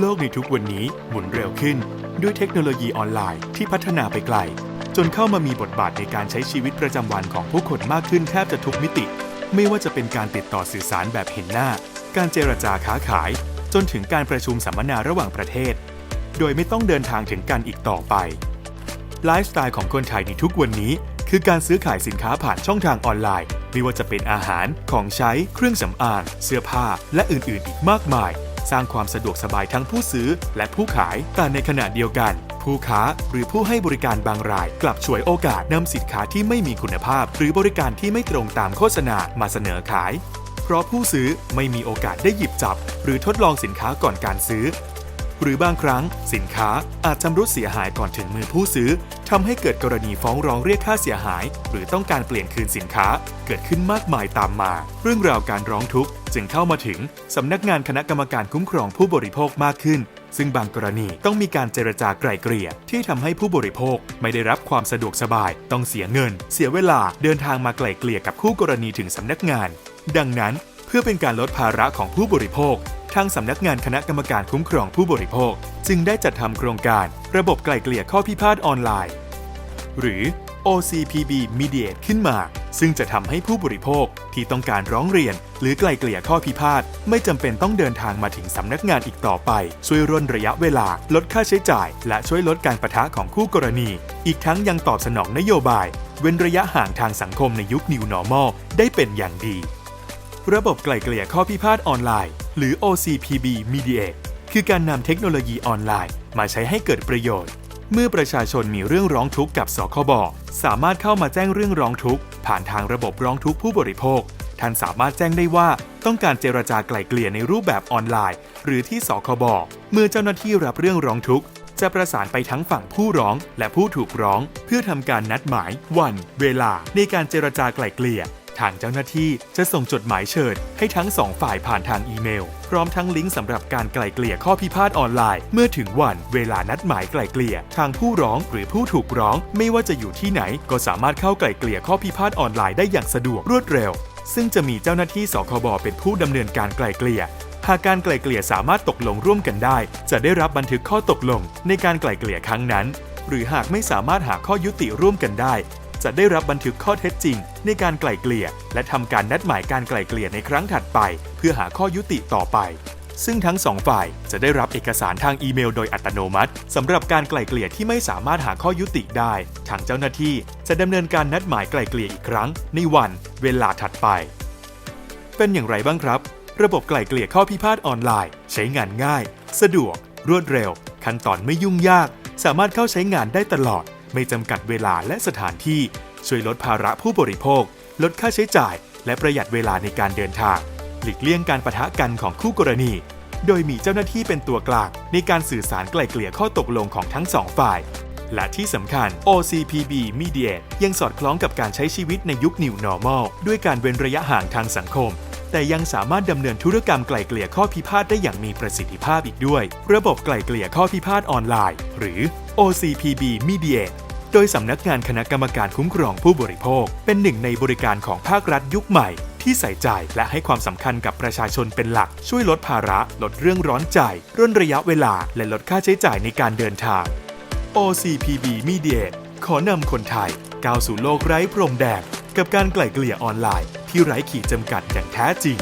โลกในทุกวันนี้หมุนเร็วขึ้น ด้วยเทคโนโลยีออนไลน์ที่พัฒนาไปไกล จนเข้ามามีบทบาทในการใช้ชีวิตประจำวันของผู้คนมากขึ้นแทบจะทุกมิติ ไม่ว่าจะเป็นการติดต่อสื่อสารแบบเห็นหน้า การเจรจาค้าขาย จนถึงการประชุมสัมมนาระหว่างประเทศ โดยไม่ต้องเดินทางถึงกันอีกต่อไปไลฟ์สไตล์ของคนไทยในทุกวันนี้ คือการซื้อขายสินค้าผ่านช่องทางออนไลน์ ไม่ว่าจะเป็นอาหารของใช้เครื่องสำอางเสื้อผ้า และอื่นๆ อีกมากมาย สร้างความสะดวกสบายทั้งผู้ซื้อและผู้ขาย แต่ในขณะเดียวกัน ผู้ค้าหรือผู้ให้บริการบางราย กลับฉวยโอกาสนำสินค้าที่ไม่มีคุณภาพ หรือบริการที่ไม่ตรงตามโฆษณามาเสนอขาย เพราะผู้ซื้อไม่มีโอกาสได้หยิบจับ หรือทดลองสินค้าก่อนการซื้อ หรือบางครั้ง สินค้าอาจชำรุดเสียหายก่อนถึงมือผู้ซื้อทำให้เกิดกรณีฟ้องร้องเรียกค่าเสียหาย หรือต้องการเปลี่ยนคืนสินค้า เกิดขึ้นมากมายตามมา เรื่องราวการร้องทุกข์จึงเข้ามาถึงสำนักงานคณะกรรมการคุ้มครองผู้บริโภคมากขึ้น ซึ่งบางกรณีต้องมีการเจรจาไกล่เกลี่ยที่ทำให้ผู้บริโภคไม่ได้รับความสะดวกสบาย ต้องเสียเงิน เสียเวลาเดินทางมาไกล่เกลี่ยกับคู่กรณีถึงสำนักงาน ดังนั้นเพื่อเป็นการลดภาระของผู้บริโภค ทางสำนักงานคณะกรรมการคุ้มครองผู้บริโภค จึงได้จัดทำโครงการระบบไกล่เกลี่ยข้อพิพาทออนไลน์ หรือ OCPB Mediate ขึ้นมา ซึ่งจะทำให้ผู้บริโภคที่ต้องการร้องเรียน หรือไกล่เกลี่ยข้อพิพาทไม่จำเป็นต้องเดินทางมาถึงสำนักงานอีกต่อไป ช่วยร่นระยะเวลา ลดค่าใช้จ่าย และช่วยลดการประทะของคู่กรณี อีกทั้งยังตอบสนองนโยบาย เว้นระยะห่างทางสังคมในยุค New Normal ได้เป็นอย่างดี ระบบไกล่เกลี่ยข้อพิพาทออนไลน์ หรือ OCPB Mediate คือการนำเทคโนโลยีออนไลน์ มาใช้ให้เกิดประโยชน์ เมื่อประชาชนมีเรื่องร้องทุกข์กับสคบสามารถเข้ามาแจ้งเรื่องร้องทุกข์ ผ่านทางระบบร้องทุกข์ผู้บริโภค ท่านสามารถแจ้งได้ว่าต้องการเจรจาไกล่เกลี่ยในรูปแบบออนไลน์ หรือที่สคบเมื่อเจ้าหน้าที่รับเรื่องร้องทุกข์จะประสานไปทั้งฝั่งผู้ร้องและผู้ถูกร้อง เพื่อทำการนัดหมาย วัน เวลา ในการเจรจาไกล่เกลี่ย ทางเจ้าหน้าที่จะส่งจดหมายเชิญ ให้ทั้งสองฝ่ายผ่านทางอีเมล พร้อมทั้งลิงก์สำหรับการไกล่เกลี่ยข้อพิพาทออนไลน์ เมื่อถึงวันเวลานัดหมายไกล่เกลี่ย ทางผู้ร้องหรือผู้ถูกร้อง ไม่ว่าจะอยู่ที่ไหน ก็สามารถเข้าไกล่เกลี่ยข้อพิพาทออนไลน์ได้อย่างสะดวกรวดเร็ว ซึ่งจะมีเจ้าหน้าที่สคบเป็นผู้ดำเนินการไกล่เกลี่ยหากการไกล่เกลี่ยสามารถตกลงร่วมกันได้ จะได้รับบันทึกข้อตกลงในการไกล่เกลี่ยครั้งนั้น หรือหากไม่สามารถหาข้อยุติร่วมกันได้ จะได้รับบันทึกข้อเท็จจริง ในการไกล่เกลี่ย และทำการนัดหมายการไกล่เกลี่ยในครั้งถัดไป เพื่อหาข้อยุติต่อไป ซึ่งทั้งสองฝ่ายจะได้รับเอกสารทางอีเมลโดยอัตโนมัติสำหรับการไกล่เกลี่ยที่ไม่สามารถหาข้อยุติได้ ทางเจ้าหน้าที่จะดำเนินการนัดหมายไกล่เกลี่ยอีกครั้ง ในวัน เวลาถัดไป เป็นอย่างไรบ้างครับ ระบบไกล่เกลี่ยข้อพิพาทออนไลน์ ใช้งานง่าย สะดวก รวดเร็ว ขั้นตอนไม่ยุ่งยาก สามารถเข้าใช้งานได้ตลอด ไม่จำกัดเวลาและสถานที่ ช่วยลดภาระผู้บริโภค ลดค่าใช้จ่าย และประหยัดเวลาในการเดินทาง หลีกเลี่ยงการประทะกันของคู่กรณี โดยมีเจ้าหน้าที่เป็นตัวกลางในการสื่อสารไกล่เกลี่ยข้อตกลงของทั้งสองฝ่าย และที่สำคัญ OCPB Mediate ยังสอดคล้องกับการใช้ชีวิตในยุค New Normal ด้วยการเว้นระยะห่างทางสังคมแต่ยังสามารถดำเนินธุรกรรมไกล่เกลี่ยข้อพิพาทได้อย่างมีประสิทธิภาพอีกด้วย ระบบไกล่เกลี่ยข้อพิพาทออนไลน์ หรือ OCPB Mediate โดยสำนักงานคณะกรรมการคุ้มครองผู้บริโภค เป็นหนึ่งในบริการของภาครัฐยุคใหม่ ที่ใส่ใจและให้ความสำคัญกับประชาชนเป็นหลัก ช่วยลดภาระ ลดเรื่องร้อนใจร่นระยะเวลา และลดค่าใช้จ่ายในการเดินทาง OCPB Mediate ขอนำคนไทยก้าวสู่โลกไร้พรมแดนกับการไกล่เกลี่ยออนไลน์ ที่ไร้ขีดจำกัดอย่างแท้จริง